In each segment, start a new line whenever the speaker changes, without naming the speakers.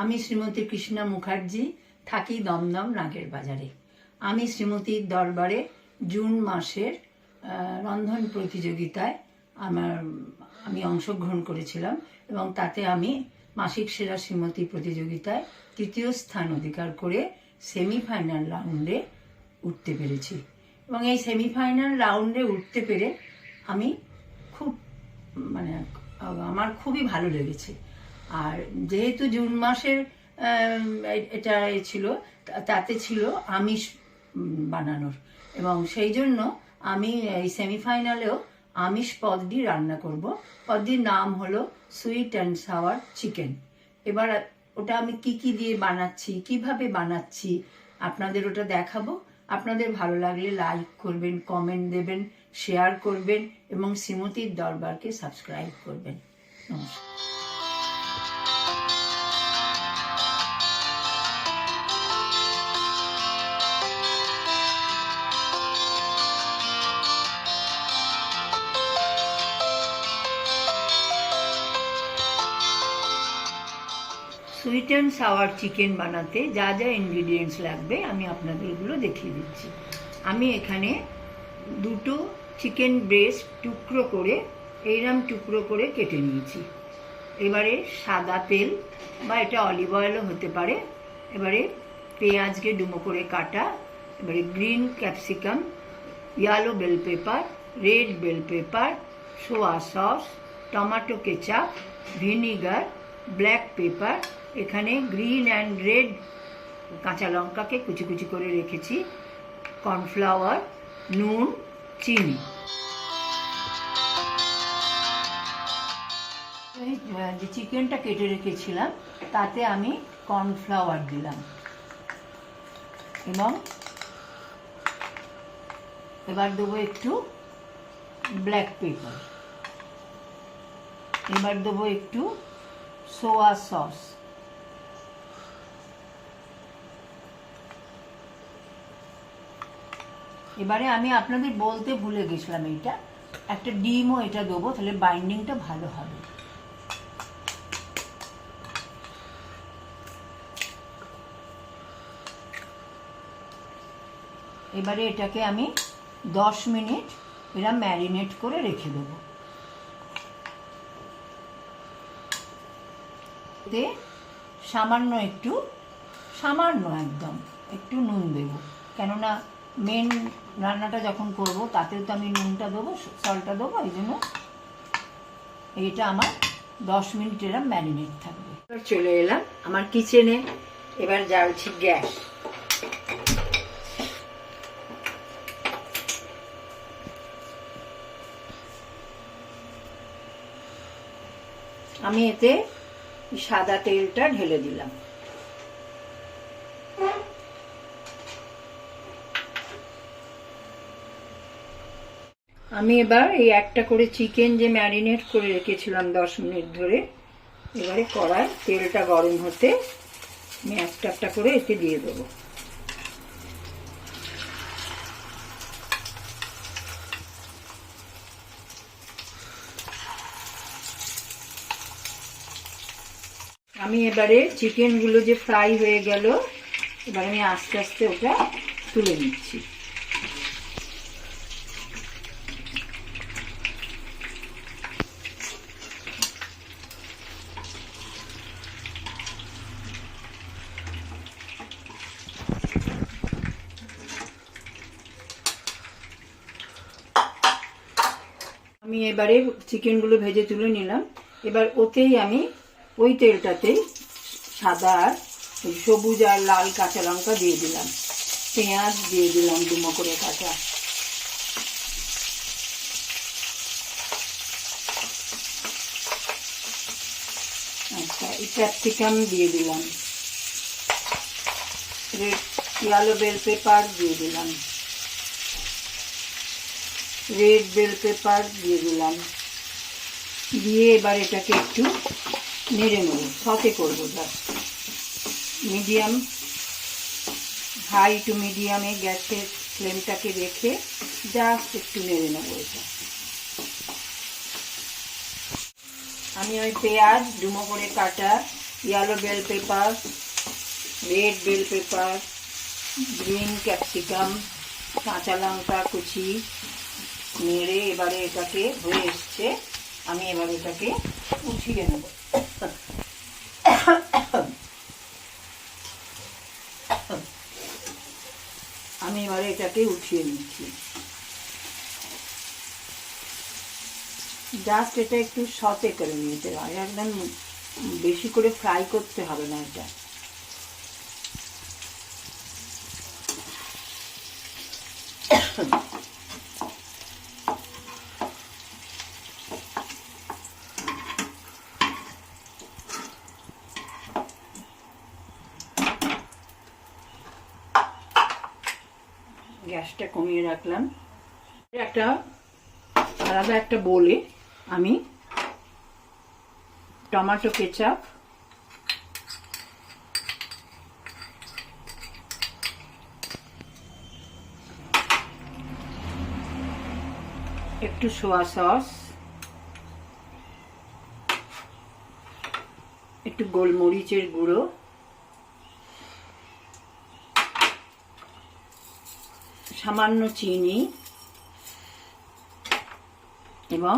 আমি শ্রীমতী কৃষ্ণা মুখার্জি থাকি দমদম নাগের বাজারে। আমি শ্রীমতীর দরবারে জুন মাসের রন্ধন প্রতিযোগিতায় আমার, আমি অংশগ্রহণ করেছিলাম এবং তাতে আমি মাসিক সেরা শ্রীমতী প্রতিযোগিতায় তৃতীয় স্থান অধিকার করে সেমিফাইনাল রাউন্ডে উঠতে পেরেছি। এবং এই সেমিফাইনাল রাউন্ডে উঠতে পেরে আমি খুব মানে আমার খুবই ভালো লেগেছে। আর যেহেতু জুন মাসের এটা ছিল তাতে ছিল আমিষ বানানোর। এবং সেই জন্য আমি এই সেমিফাইনালেও আমিষ পদটি রান্না করব। পদটির নাম হলো সুইট অ্যান্ড সাওয়ার চিকেন। এবার ওটা আমি কি কি দিয়ে বানাচ্ছি, কীভাবে বানাচ্ছি, আপনাদের ওটা দেখাবো। আপনাদের ভালো লাগলে লাইক করবেন, কমেন্ট দেবেন, শেয়ার করবেন এবং শ্রীমতির দরবারকে সাবস্ক্রাইব করবেন। নমস্কার। সুইট অ্যান্ড সাওয়ার চিকেন বানাতে যা যা ইনগ্রিডিয়েন্টস লাগবে আমি আপনাদের এগুলো দেখিয়ে দিচ্ছি। আমি এখানে দুটো চিকেন ব্রেস্ট টুকরো করে এইরকম টুকরো করে কেটে নিয়েছি। এবারে সাদা তেল বা এটা অলিভ অয়েলও হতে পারে। এবারে পেঁয়াজকে ডুমো করে কাটা। এবারে green capsicum yellow bell pepper red bell pepper soya sauce tomato ketchup vinegar black pepper এখানে গ্রিন অ্যান্ড রেড কাঁচা লঙ্কাকে কুচি কুচি করে রেখেছি। কর্নফ্লাওয়ার, নুন, চিনি। যে চিকেনটা কেটে রেখেছিলাম, তাতে আমি কর্নফ্লাওয়ার দিলাম। এবং এবার দেবো একটু ব্ল্যাক পেপার। এবার দেবো একটু সোয়া সস। এবারে আমি আপনাদের বলতে ভুলে গেছিলাম এইটা। একটা ডিমও এটা দেবো, তাহলে বাইন্ডিংটা ভালো হবে। এবারে এটাকে আমি দশ মিনিট এরা ম্যারিনেট করে রেখে দেবো। তে সামান্য একটু, সামান্য একদম, একটু নুন দেবো। কেননা মেন রান্নাটা যখন করব তাতে তো আমি নুনটা দেবো সলটা দেবো, এই জন্য এইটা আমার দশ মিনিট এরা ম্যারিনেট থাকবে। এবার চলে এলাম আমার কিচেনে এবার জ্বালছি গ্যাস। আমি এতে সাদা তেলটা ঢেলে দিলাম। আমি এবার এই একটা করে চিকেন যে ম্যারিনেট করে রেখেছিলাম দশ মিনিট ধরে, এবারে কড়াই তেলটা গরম হতে আমি একটা একটা করে এতে দিয়ে দেবো। আমি এবারে চিকেনগুলো যে ফ্রাই হয়ে গেল, এবার আমি আস্তে আস্তে ওটা তুলে নিচ্ছি। আমি এবারে চিকেনগুলো ভেজে তুলে নিলাম। এবার ওতেই আমি ওই তেলটাতেই সাদা আর সবুজ আর লাল কাঁচা লঙ্কা দিয়ে দিলাম। পেঁয়াজ দিয়ে দিলাম ডুমো করে কাঁচা। আচ্ছা এই ক্যাপসিকাম দিয়ে দিলাম। রেড ইয়ালো বেল পেপার দিয়ে দিলাম। রেড বেল পেপার দিয়ে দিলাম। দিয়ে এবার এটাকে একটু নেড়ে নেব। সতে করব জাস্ট মিডিয়াম হাই টু মিডিয়ামে গ্যাসের ফ্লেমটাকে রেখে জাস্ট একটু নেড়ে নেব এটা। আমি ওই পেঁয়াজ ডুমো করে কাটা, yellow bell pepper red bell pepper green capsicum কাঁচা লঙ্কা কুচি নেড়ে এবারে এটাকে হয়ে এসছে, আমি এবারে এটাকে উঠিয়ে নেব। আমি এবারে এটাকে উঠিয়ে নিচ্ছি। জাস্ট এটা একটু সতে করে নিতে হয় একদম বেশি করে ফ্রাই করতে হবে না এটা। গ্যাসটা কমিয়ে রাখলাম। একটা আলাদা একটা বোলে আমি টমেটো কেচাপ, একটু সোয়া সস, একটু গোলমরিচের গুঁড়ো সামান্য চিনি এবং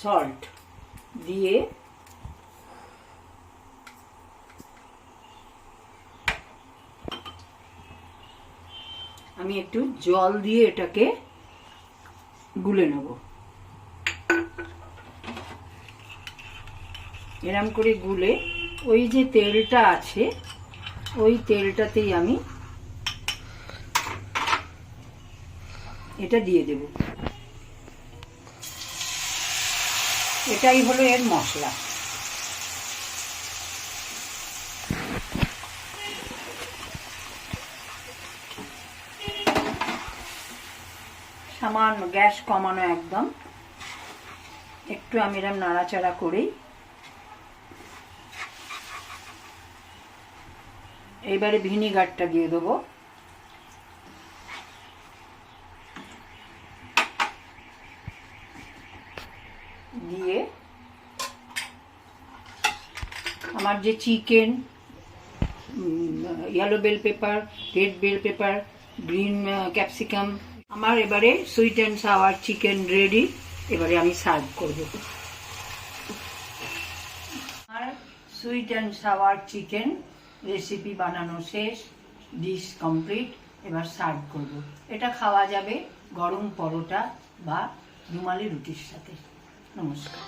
সল্ট দিয়ে আমি একটু জল দিয়ে এটাকে গুলে নেব। এরম করে গুলে ওই যে তেলটা আছে, ওই তেলটাতেই আমি এটা দিয়ে দেব। এটাই হলো এর মশলা। সামান্য গ্যাস কমানো একদম। একটু আমি এরম নাড়াচাড়া করেই এইবারে ভিনিগারটা দিয়ে দেবো। দিয়ে আমার যে chicken yellow bell pepper red bell pepper green capsicum আমার এবারে sweet and sour chicken ready এবারে আমি সার্ভ করব। আর sweet and sour chicken recipe বানানো শেষ ডিশ কমপ্লিট এবার সার্ভ করব। এটা খাওয়া যাবে গরম পরোটা বা রুমালি রুটির সাথে। নমস্কার